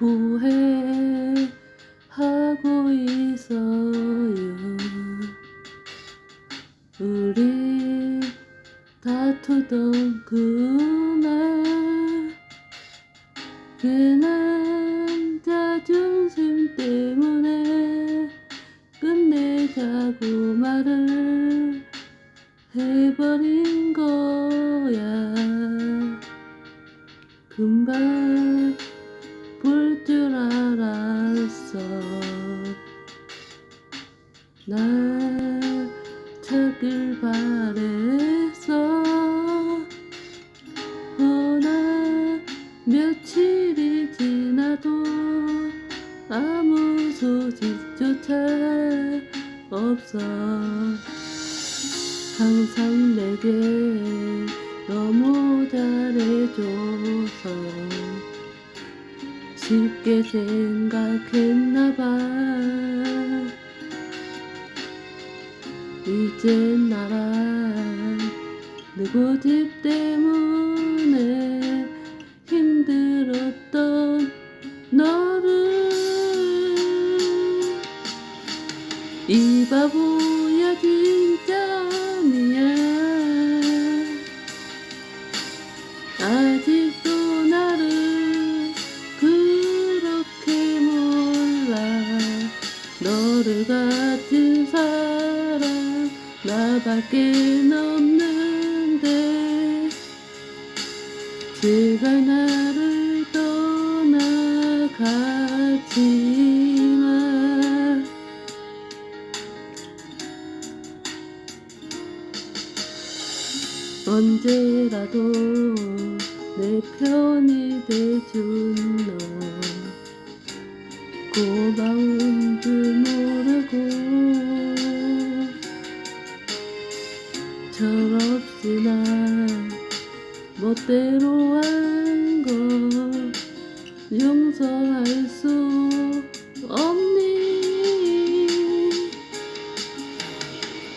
후회하고 있어요. 우리 다투던 그날 괜한 자존심 때문에 끝내자고 말을 해버린 나 찾길 바랬어. 허나 며칠이 지나도 아무 소식조차 없어. 항상 내게 너무 잘해줘서 쉽게 생각했나봐. 이제 나랑 누구 집 때문에 힘들었던 너를. 이 바보야 진짜 너를 같은 사람 나밖에 없는데. 제발 나를 떠나가지 마 언제라도 내 편이 돼준 너. 고마운 줄모 르고 철없이 난 멋대로 한거 용서할 수 없니?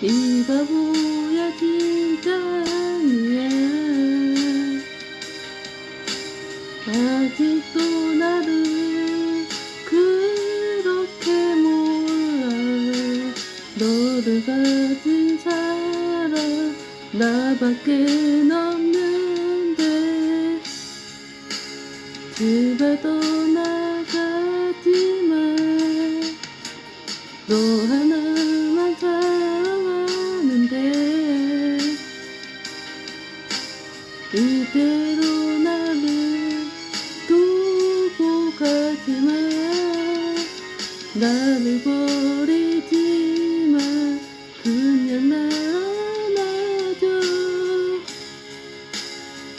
이 바보야 진짜 미안 아직도 너를 가진 사람 나밖에 없는데. 제발 떠나가지 마 너 하나만 사랑하는데. 이대로 나를 두고 가지마 나를 버리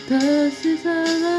다시 사랑